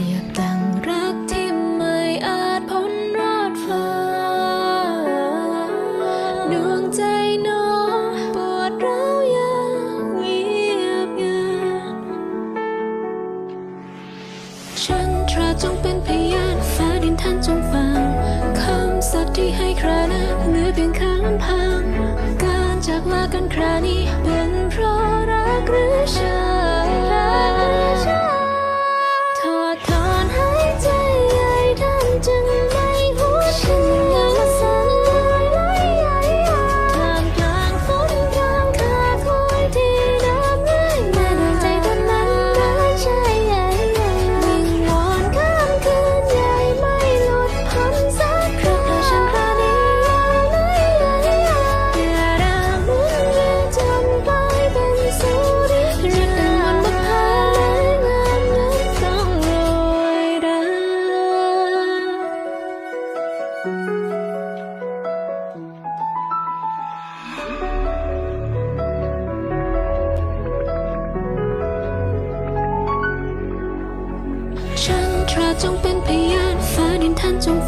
รียบดังรักที่ไม่อาจพ้นรอดฟ้า ดวงใจน้องปวดร้าวอยางเงียบงันฉันตราจงเป็นพยานฟ้าดินท่านจงฟังคำสัตย์ที่ให้ครานั้นเหลือเพียงข้าลำพัง การจากลากันครานี้เป็นเพราะรักหรือ จงเป็นพยานฟ้าดินท่านจง